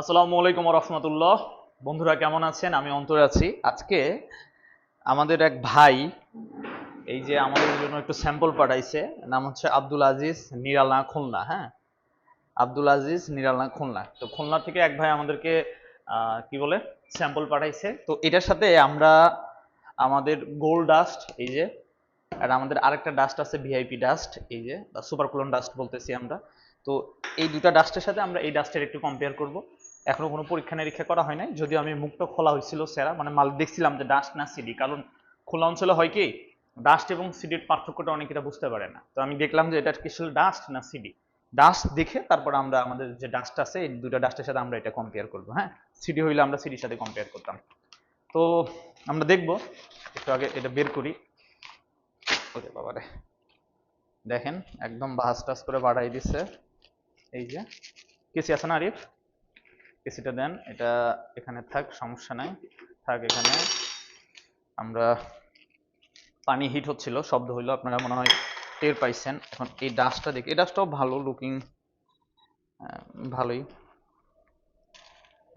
আসসালামু আলাইকুম রহমতুল্লাহ বন্ধুরা কেমন আছেন? আমি অন্তরে আছি। আজকে আমাদের এক ভাই এই যে আমাদের জন্য একটু স্যাম্পল পাঠাইছে। নাম হচ্ছে আব্দুল আজিজ নিরালা খুলনা হ্যাঁ? আব্দুল আজিজ নিরালা খুলনা। তো খুলনা থেকে এক ভাই আমাদেরকে কি বলে, স্যাম্পল পাঠাইছে। তো এটার সাথে আমরা আমাদের গোল ডাস্ট, এই যে, আর আমাদের আরেকটা ডাস্ট আছে, ভিআইপি ডাস্ট, এই যে সুপার ক্লোন ডাস্ট বলতেছি আমরা। তো এই দুটা ডাস্টের সাথে আমরা এই ডাস্টের একটু কম্পেয়ার করব। এখনও কোনো পরীক্ষা নিরীক্ষা করা হয় নাই। যদিও আমি মুখটা খোলা হয়েছিল সেরা মানে মাল দেখছিলাম যে ডাস্ট না সিডি কারণ খোলা অঞ্চলে হয় কি ডাস্ট এবং সিডির পার্থক্যটা অনেকেটা বুঝতে পারে না। তো আমি দেখলাম যে এটা কি আসলে ডাস্ট না সিডি ডাস্ট দেখে তারপর আমরা আমাদের যে ডাস্ট আছে, এই দুটো ডাস্টের সাথে আমরা এটা কম্পেয়ার করব হ্যাঁ? সিডি হইলে আমরা সিডির সাথে কম্পেয়ার করতাম। তো আমরা দেখব, একটু আগে এটা বের করি। ওরে বাবারে। দেখেন, একদম বাস টাস করে বাড়াই দিচ্ছে এই যে, কেসি আছে না আরিফ? কেসিটা দেন, এটা এখানে থাক, সমস্যা নাই। থাক, এখানে আমরা পানি হিট হচ্ছিল, শব্দ হইল, আপনারা মনে হয় টের পাইছেন। এখন এই ডাস্টটা দেখি, এই ডাস্টটাও ভালো লুকিং ভালোই।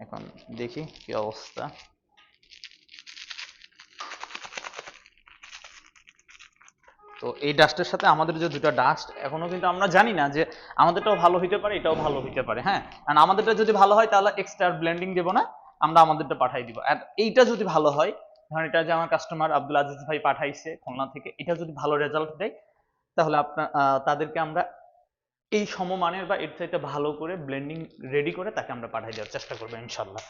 এখন দেখি কি অবস্থা। তো এই ডাস্টের সাথে আমাদের যে দুটো ডাস্ট এখনও কিন্তু আমরা জানি না যে আমাদেরটাও ভালো হইতে পারে, এটাও ভালো হইতে পারে হ্যাঁ? কারণ আমাদেরটা যদি ভালো হয়, তাহলে এক্সট্রা ব্লেন্ডিং দেবো না, আমরা আমাদেরটা পাঠাই দিব। আর এইটা যদি ভালো হয়, ধরেন এটা যে আমার কাস্টমার আব্দুল আজিজ ভাই পাঠাইছে খুলনা থেকে, এটা যদি ভালো রেজাল্ট দেয়, তাহলে আপনার তাদেরকে আমরা এই সমমানের বা এর চাইতে ভালো করে ব্লেন্ডিং রেডি করে তাকে আমরা পাঠাই দেওয়ার চেষ্টা করব ইনশাল্লাহ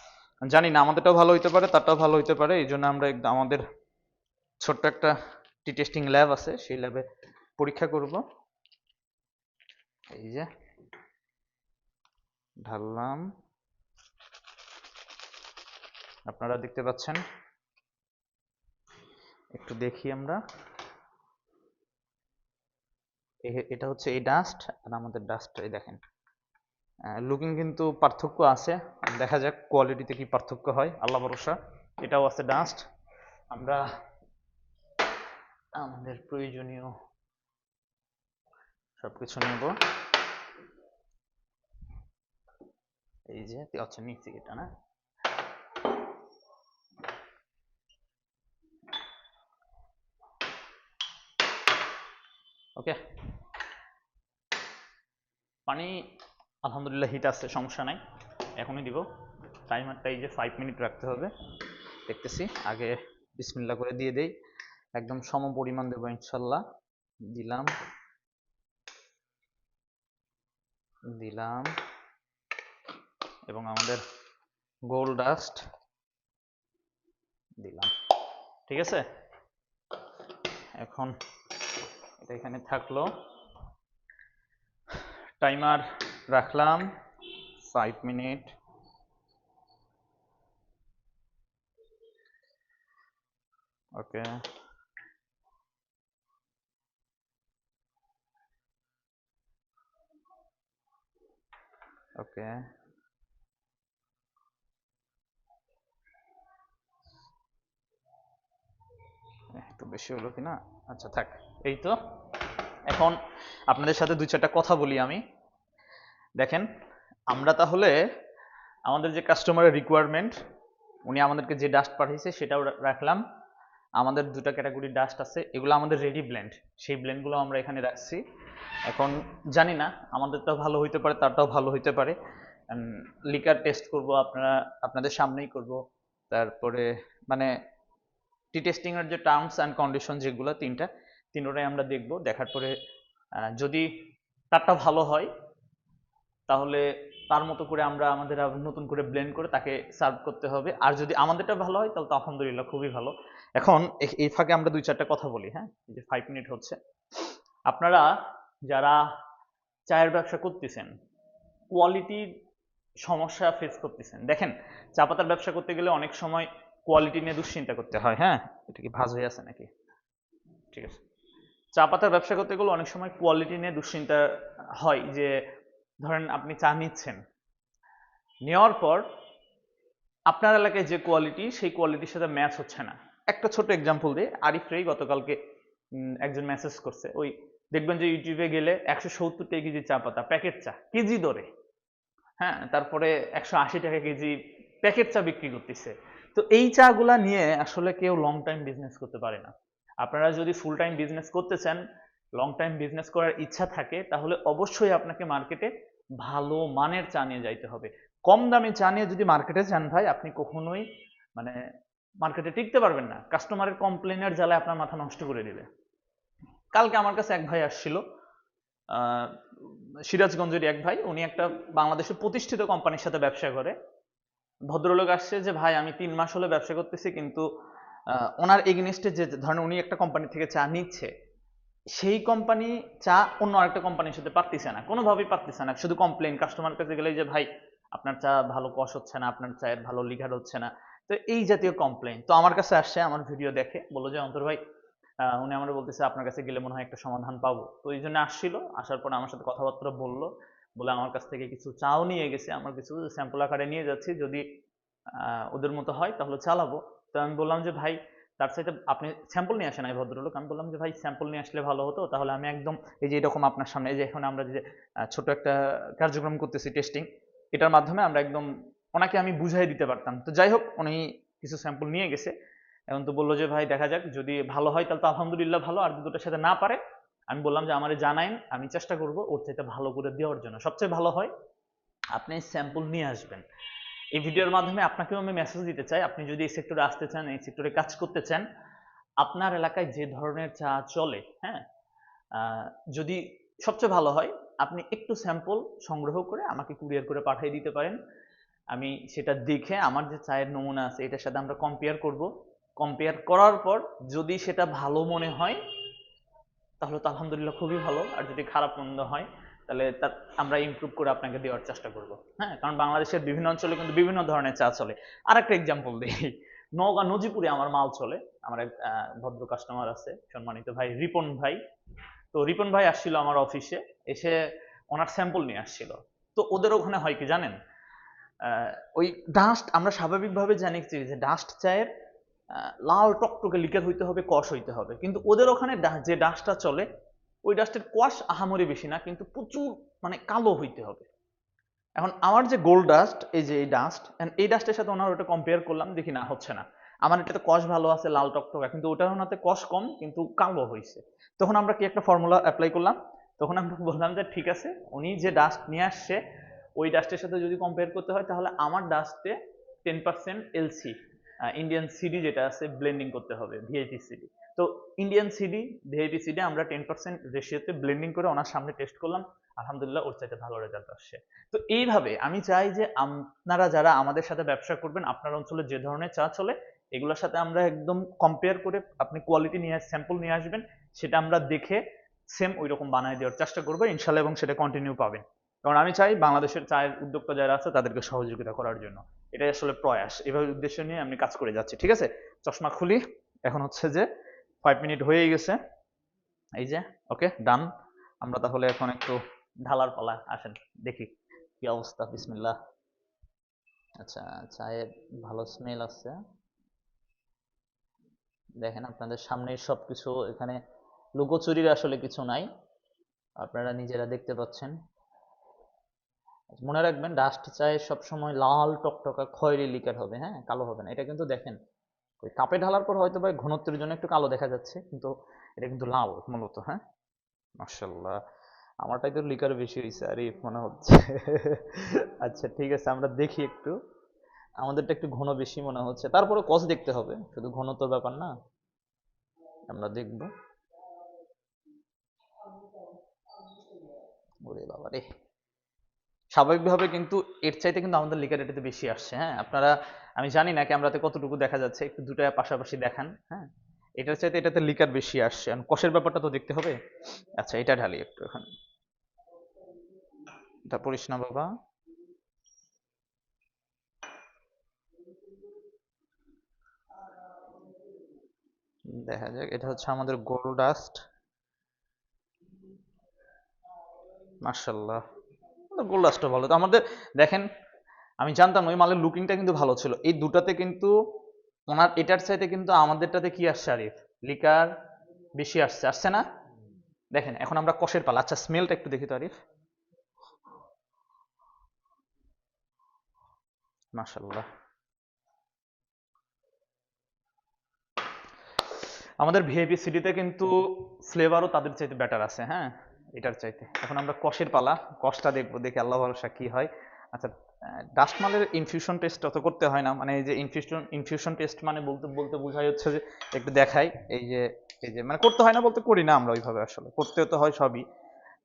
জানি না, আমাদেরটাও ভালো হইতে পারে, তারটাও ভালো হইতে পারে এই জন্য আমরা আমাদের ছোট্ট একটা টি টেস্টিং ল্যাব আছে, সেই ল্যাবে পরীক্ষা করব। এই যে, ঢাললাম। আপনারা দেখতে পাচ্ছেন। একটু দেখি আমরা। এটা হচ্ছে এই ডাস্ট আর আমাদের ডাস্ট এই দেখেন। লুকিং কিন্তু পার্থক্য আছে। দেখা যাক কোয়ালিটিতে কি পার্থক্য হয়। আল্লাহ ভরসা, এটাও আছে ডাস্ট আমরা আমাদের প্রয়োজনীয় সবকিছু নেব। এই যে আচ্ছা নিচ্ছি এটা না? ওকে। পানি, আলহামদুলিল্লাহ হিট আছে সমস্যা নাই। এখনই দিব। টাইমারটা এই যে ফাইভ মিনিট রাখতে হবে। দেখতেছি। আগে বিসমিল্লা করে দিয়ে দেই। একদম সম পরিমাণ দেবো ইনশাল্লাহ। দিলাম। দিলাম। এবং আমাদের গোল ডাস্ট দিলাম। ঠিক আছে? এখন এটা এখানে থাকল। টাইমার রাখলাম। ফাইভ মিনিট ওকে ওকে একটু বেশি হলো কি না আচ্ছা থাক। এই তো। এখন আপনাদের সাথে দুই চারটা কথা বলি আমি। দেখেন, আমরা তাহলে আমাদের যে কাস্টমারের রিকোয়ারমেন্ট উনি আমাদেরকে যে ডাস্ট পাঠিয়েছে সেটাও রাখলাম। আমাদের দুটো ক্যাটাগরির ডাস্ট আছে, এগুলো আমাদের রেডি ব্লেন্ড সেই ব্লেন্ডগুলো আমরা এখানে রাখছি। এখন জানি না, আমাদেরটাও ভালো হইতে পারে, তারটাও ভালো হইতে পারে। লিকার টেস্ট করব আপনারা, আপনাদের সামনেই করব। তারপরে মানে টি টেস্টিং এর যে টার্মস অ্যান্ড কন্ডিশন যেগুলো, তিনটা, তিনটাই আমরা দেখব। দেখার পরে যদি তারটা ভালো হয়, তাহলে তার মতো করে আমরা আমাদের নতুন করে ব্লেন্ড করে তাকে সার্ভ করতে হবে। আর যদি আমাদেরটা ভালো হয়, তাহলে তো আলহামদুলিল্লাহ খুবই ভালো। এখন এই ফাঁকে আমরা দুই চারটা কথা বলি হ্যাঁ? যে ফাইভ মিনিট হচ্ছে। আপনারা যারা চায়ের ব্যবসা করতেছেন কোয়ালিটির সমস্যা ফেস করতেছেন। দেখেন, চা পাতার ব্যবসা করতে গেলে অনেক সময় কোয়ালিটি নিয়ে দুশ্চিন্তা করতে হয় হ্যাঁ? এটা কি ভাজ হয়ে আছে নাকি? ঠিক আছে। চা পাতার ব্যবসা করতে গেলে অনেক সময় কোয়ালিটি নিয়ে দুশ্চিন্তা হয় যে, ধরেন আপনি চা নিচ্ছেন। নেওয়ার পর আপনার এলাকায় যে কোয়ালিটি সেই কোয়ালিটির সাথে ম্যাচ হচ্ছে না। একটা ছোট এক্সাম্পল দিই। আরিফ রেই গতকালকে একজন মেসেজ করছে। ওই দেখবেন যে ইউটিউবে গেলে একশো সত্তর টাকা কেজি চা পাতা প্যাকেট চা, কেজি দরে। হ্যাঁ তারপরে একশো আশি টাকা কেজি প্যাকেট চা বিক্রি করতেছে। তো এই চাগুলা নিয়ে আসলে কেউ লং টাইম বিজনেস করতে পারে না। আপনারা যদি ফুল টাইম বিজনেস করতে চান লং টাইম বিজনেস করার ইচ্ছা থাকে, তাহলে অবশ্যই আপনাকে মার্কেটে ভালো মানের চা নিয়ে যাইতে হবে। কম দামে চা নিয়ে যদি মার্কেটে যান ভাই, আপনি কখনোই মানে মার্কেটে টিকতে পারবেন না। কাস্টমারের কমপ্লেনের জ্বালায় আপনার মাথা নষ্ট করে দিবে। কালকে আমার কাছে এক ভাই আসছিল সিরাজগঞ্জের এক ভাই। উনি একটা বাংলাদেশের প্রতিষ্ঠিত কোম্পানির সাথে ব্যবসা করে। ভদ্রলোক আসছে যে, ভাই, আমি তিন মাস হলে ব্যবসা করতেছি, কিন্তু ওনার এগেনিস্টে যে ধরেন উনি একটা কোম্পানি থেকে চা নিচ্ছে, সেই কোম্পানি চা অন্য আরেকটা কোম্পানির সাথে পারতেছে না। কোনোভাবেই পারতেছে না। শুধু কমপ্লেন কাস্টমার কাছে গেলে যে, ভাই, আপনার চা ভালো কষ হচ্ছে না, আপনার চায়ের ভালো লিঘার হচ্ছে না। তো এই জাতীয় কমপ্লেন তো আমার কাছে আসছে, আমার ভিডিও দেখে, বলল যে, অন্তর ভাই উনি আমার বলতেছে আপনার কাছে গেলে মনে হয় একটা সমাধান পাবো। তো এই জন্য আসছিল, আসার পর আমার সাথে কথাবার্তা বলল, বলে আমার কাছ থেকে কিছু চাও নিয়ে গেছে, আমার কিছু স্যাম্পল আকারে নিয়ে যাচ্ছি, যদি ওদের মতো হয় তাহলে চালাবো। তো আমি বললাম যে, ভাই, তার সাথে আপনি স্যাম্পল নিয়ে আসেন এই ভদ্রলোক। আমি বললাম যে, ভাই স্যাম্পল নিয়ে আসলে ভালো হতো, তাহলে আমি একদম এই যে, এরকম আপনার সামনে, এই যে, এখন আমরা যে ছোট একটা কার্যক্রম করতেছি টেস্টিং এটার মাধ্যমে আমরা একদম ওনাকে আমি বুঝাই দিতে পারতাম। তো যাই হোক, উনি কিছু স্যাম্পল নিয়ে গেছে। এখন তো বলল যে, ভাই, দেখা যাক, যদি ভালো হয় তাহলে তো আলহামদুলিল্লাহ ভালো। আর যদি ওটার সাথে না পারে, আমি বললাম যে, আমারে জানাইন, আমি চেষ্টা করব ওর চাইতে ভালো করে দেওয়ার জন্য। সবচেয়ে ভালো হয়, আপনি স্যাম্পল নিয়ে আসবেন। এই ভিডিওর মাধ্যমে আপনাকেও আমি মেসেজ দিতে চাই। আপনি যদি এই সেক্টরে আসতে চান, এই সেক্টরে কাজ করতে চান, আপনার এলাকায় যে ধরনের চা চলে হ্যাঁ যদি সবচেয়ে ভালো হয়, আপনি একটু স্যাম্পল সংগ্রহ করে আমাকে কুরিয়ার করে পাঠিয়ে দিতে পারেন। আমি সেটা দেখে আমার যে চায়ের নমুনা আছে, এটার সাথে আমরা কম্পেয়ার করব। কম্পেয়ার করার পর যদি সেটা ভালো মনে হয়, তাহলে তো আলহামদুলিল্লাহ খুবই ভালো। আর যদি খারাপ মন্দ হয়, তাহলে তার, আমরা ইমপ্রুভ করে আপনাকে দেওয়ার চেষ্টা করব। হ্যাঁ কারণ বাংলাদেশের বিভিন্ন অঞ্চলে কিন্তু বিভিন্ন ধরনের চা চলে। আর একটা এক্সাম্পল দিই। নওগাঁ, নজিপুরে আমার মাল চলে। আমার এক ভদ্র কাস্টমার আছে, সম্মানিত ভাই রিপন ভাই। তো রিপন ভাই আসছিল আমার অফিসে এসে ওনার স্যাম্পল নিয়ে আসছিল। তো ওদের ওখানে হয় কি জানেন? ওই ডাস্ট আমরা স্বাভাবিকভাবে জানি যে ডাস্ট চায়ের লাল টকটকে লিকার হইতে হবে, কষ হইতে হবে। কিন্তু ওদের ওখানে যে ডাস্টটা চলে, ওই ডাস্টের কোয়াশ আহামরি বেশি না, কিন্তু প্রচুর মানে কালো হইতে হবে। এখন আমার যে গোল্ড ডাস্ট এই যে এই ডাস্ট এই ডাস্টের সাথে ওনার ওটা কম্পেয়ার করলাম, দেখি না, হচ্ছে না। আমার এটাতে কষ ভালো আছে, লাল টকটকা, কিন্তু ওটার ওনাতে কষ কম, কিন্তু কালো হয়েছে তখন আমরা কি একটা ফর্মুলা অ্যাপ্লাই করলাম? তখন আমরা বললাম যে ঠিক আছে, উনি যে ডাস্ট নিয়ে আসছে ওই ডাস্টের সাথে যদি কম্পেয়ার করতে হয়, তাহলে আমার ডাস্টে ten percent LC Indian CD যেটা আছে ব্লেন্ডিং করতে হবে ভিআইপি সিডি তো ইন্ডিয়ান সিডি ভিআইপি সিডি আমরা টেন পার্সেন্ট রেশিওতে ব্লেন্ডিং করে ওনার সামনে টেস্ট করলাম, আলহামদুলিল্লাহ ওর চাইতে ভালো রেজাল্ট আসছে। তো এইভাবে আমি চাই যে আপনারা যারা আমাদের সাথে ব্যবসা করবেন, আপনার অঞ্চলে যে ধরনের চা চলে, এগুলোর সাথে আমরা একদম কম্পেয়ার করে আপনি কোয়ালিটি নিয়ে স্যাম্পল নিয়ে আসবেন, সেটা আমরা দেখে সেম ওই রকম বানিয়ে দেওয়ার চেষ্টা করব, ইনশাল্লাহ, এবং সেটা কন্টিনিউ পাবেন। কারণ আমি চাই বাংলাদেশের চায়ের উদ্যোক্তা যারা আছে তাদেরকে সহযোগিতা করার জন্য। এটাই আসলে প্রয়াস। এভাবে উদ্দেশ্য নিয়ে আমি কাজ করে যাচ্ছি, ঠিক আছে? চশমা খুলি, এখন হচ্ছে যে ফাইভ মিনিট হয়ে গেছে। এই যে ওকে ডান আমরা তাহলে এখন একটু ঢালার পালা, আসেন, দেখি কি অবস্থা, বিসমিল্লাহ। আচ্ছা চায়ের ভালো স্মেল আছে। দেখেন আপনাদের সামনে সবকিছু, এখানে লুকোচুরির আসলে কিছু নাই। আপনারা নিজেরা দেখতে পাচ্ছেন। মনে রাখবেন ডাস্ট চায়ে সবসময় লাল টকটকা খয়েরি লিকার হবে হ্যাঁ? কালো হবে না। এটা কিন্তু দেখেন, ওই কাপে ঢালার পর হয়তো বা ঘনত্বের জন্য একটু কালো দেখা যাচ্ছে, কিন্তু এটা কিন্তু লাল মূলত হ্যাঁ? মার্শাল্লাহ আমারটাই তো লিকার বেশি হয়েছে আরে, মনে হচ্ছে। আচ্ছা ঠিক আছে, আমরা দেখি একটু। আমাদেরটা একটু ঘন বেশি মনে হচ্ছে। তারপরে কস দেখতে হবে, শুধু ঘনত্ব ব্যাপার না। আমরা দেখব। ওরে বাবা রে স্বাভাবিকভাবে কিন্তু এর চাইতে কিন্তু আমাদের লিকার এটাতে বেশি আসছে হ্যাঁ? আপনারা, আমি জানি না ক্যামেরাতে কতটুকু দেখা যাচ্ছে, একটু দুটা পাশাপাশি দেখান হ্যাঁ? এটার চাইতে এটাতে লিকার বেশি আসছে। কষের ব্যাপারটা তো দেখতে হবে। আচ্ছা এটা ঢালি একটু এখন। এটা না বাবা। দেখা যাক, এটা হচ্ছে আমাদের গোল্ড ডাস্ট মার্শাল্লাহ গোল্ড ডাস্টটা ভালো। তো আমাদের, দেখেন, আমি জানতাম ওই মালের লুকিংটা কিন্তু ভালো ছিল। এই দুটাতে কিন্তু ওনার, এটার চাইতে কিন্তু আমাদেরটাতে কি আসছে, আরিফ? লিকার বেশি আসছে। আসছে না? দেখেন, এখন আমরা কষের পালা। আচ্ছা স্মেলটা একটু দেখি তো, আরিফ। আমাদের ভিআইপি সিটিতে কিন্তু ফ্লেভারও তাদের চাইতে বেটার আছে হ্যাঁ? এটার চাইতে। এখন আমরা কষের পালা, কষটা দেখব, দেখি আল্লাহ ভরসা কি হয়। আচ্ছা ডাস্ট মালের ইনফিউশন টেস্ট অত করতে হয় না মানে এই যে ইনফিউশন ইনফিউশন টেস্ট মানে বলতে বলতে বোঝাই হচ্ছে যে একটু দেখাই, এই যে এই যে মানে করতে হয় না বলতে করি না আমরা ওইভাবে আসলে, করতেও তো হয় সবই।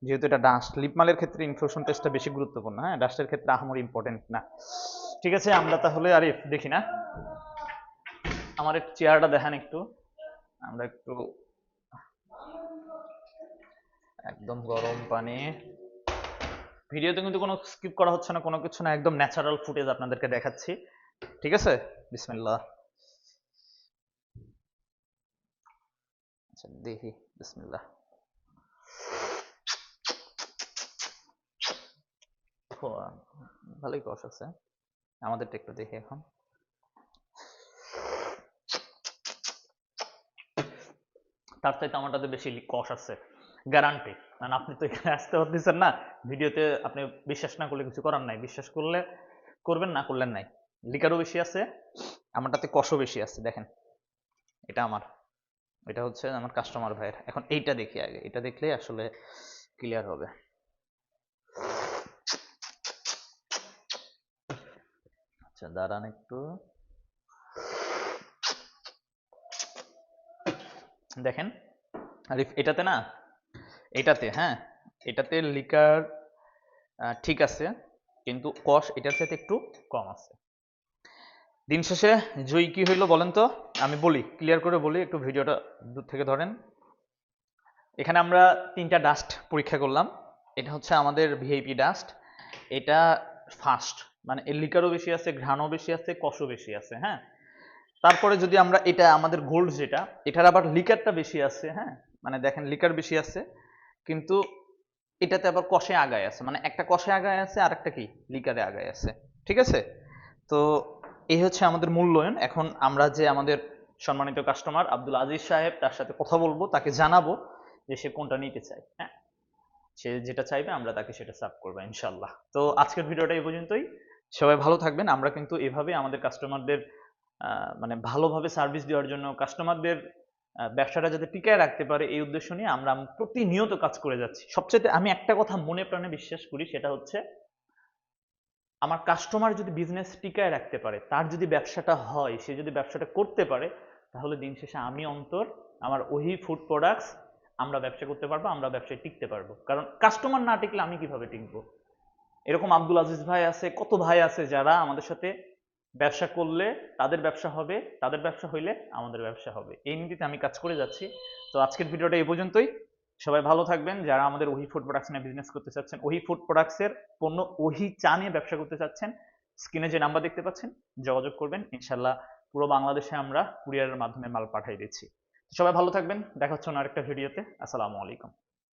যেহেতু এটা ডাস্ট লিপমালের ক্ষেত্রে ইনফিউশন টেস্টটা বেশি গুরুত্বপূর্ণ হ্যাঁ ডাস্টের ক্ষেত্রে আহামরি ইম্পর্টেন্ট না। ঠিক আছে, আমরা তাহলে আরে দেখি না। আমার চেয়ারটা দেখান একটু। আমরা একটু একদম গরম পানি। ভিডিওতে কিন্তু কোনো স্কিপ করা হচ্ছে না কোনো কিছু না একদম ন্যাচারাল ফুটেজ আপনাদেরকে দেখাচ্ছি। ঠিক আছে? বিসমিল্লাহ। আচ্ছা দেখি। বিসমিল্লাহ। ও, ভালোই কষ আছে। আমাদেরটা একটু দেখি এখন। তার চাইতে আমারটাতে বেশি কষ আছে। গ্যারান্টি কারণ আপনি তো এখানে আসতে পারতেছেন না, ভিডিওতে আপনি বিশ্বাস না করলে কিছু করার নাই। বিশ্বাস করলে করবেন, না করলেন নাই। লিকারও বেশি আছে, আমারটাতে কষও বেশি আছে, দেখেন। এটা আমার, এটা হচ্ছে আমার কাস্টমার ভাইয়ের। এখন এইটা দেখি আগে, এটা দেখলেই আসলে ক্লিয়ার হবে। আচ্ছা দাঁড়ান একটু। দেখেন আরিফ এটাতে না এটাতে হ্যাঁ? এটাতে লিকার ঠিক আছে, কিন্তু কষ এটার সাথে একটু কম আছে। দিন শেষে জয়ী কি হইল বলেন তো? আমি বলি ক্লিয়ার করে বলি, একটু ভিডিওটা দূর থেকে ধরেন। এখানে আমরা তিনটা ডাস্ট পরীক্ষা করলাম। এটা হচ্ছে আমাদের ভিআইপি ডাস্ট এটা ফাস্ট মানে এর লিকারও বেশি আছে, ঘ্রাণও বেশি আছে, কষও বেশি আছে হ্যাঁ? তারপরে যদি আমরা, এটা আমাদের গোল্ড যেটা, এটার আবার লিকারটা বেশি আছে হ্যাঁ? মানে দেখেন, লিকার বেশি আছে। কিন্তু এটাতে আবার কষে আগায় আছে। মানে একটা কষে আগায় আছে আর একটা কি? লিকারে আগায় আছে। ঠিক আছে? তো এই হচ্ছে আমাদের মূল্যায়ন। এখন আমরা যে আমাদের সম্মানিত কাস্টমার আব্দুল আজিজ সাহেব, তার সাথে কথা বলব, তাকে জানাব যে সে কোনটা নিতে চায় হ্যাঁ? সে যেটা চাইবে, আমরা তাকে সেটা সার্ভ করব ইনশাল্লাহ তো আজকের ভিডিওটা এই পর্যন্তই। সবাই ভালো থাকবেন। আমরা কিন্তু এভাবে আমাদের কাস্টমারদের মানে ভালোভাবে সার্ভিস দেওয়ার জন্য কাস্টমারদের ব্যবসাটা যাতে টিকায় রাখতে পারে এই উদ্দেশ্য নিয়ে আমরা প্রতিনিয়ত কাজ করে যাচ্ছি। সবচেয়ে আমি একটা কথা মনে প্রাণে বিশ্বাস করি, সেটা হচ্ছে আমার কাস্টমার যদি বিজনেস টিকায় রাখতে পারে, তার যদি ব্যবসাটা হয়, সে যদি ব্যবসাটা করতে পারে, তাহলে দিন শেষে আমি অন্তর আমার ওহি ফুড প্রোডাক্টস আমরা ব্যবসা করতে পারব, আমরা ব্যবসায় টিকতে পারব। কারণ কাস্টমার না টিকলে আমি কীভাবে টিকবো? এরকম আব্দুল আজিজ ভাই আছে, কত ভাই আছে যারা আমাদের সাথে ব্যবসা করলে তাদের ব্যবসা হবে, তাদের ব্যবসা হইলে আমাদের ব্যবসা হবে। এই নীতিতে আমি কাজ করে যাচ্ছি। তো আজকের ভিডিওটা এই পর্যন্তই। সবাই ভালো থাকবেন। যারা আমাদের ওহি ফুড প্রোডাকশনে বিজনেস করতে চাচ্ছেন, ওহি ফুড প্রোডাক্টসের পণ্য, ওহি চা নিয়ে ব্যবসা করতে চাচ্ছেন স্ক্রিনে যে নাম্বার দেখতে পাচ্ছেন, যোগাযোগ করবেন। ইনশাল্লাহ পুরো বাংলাদেশে আমরা কুরিয়ারের মাধ্যমে মাল পাঠিয়ে দিচ্ছি। সবাই ভালো থাকবেন। দেখা হচ্ছে অন্য আরেকটা ভিডিওতে আসসালামু আলাইকুম।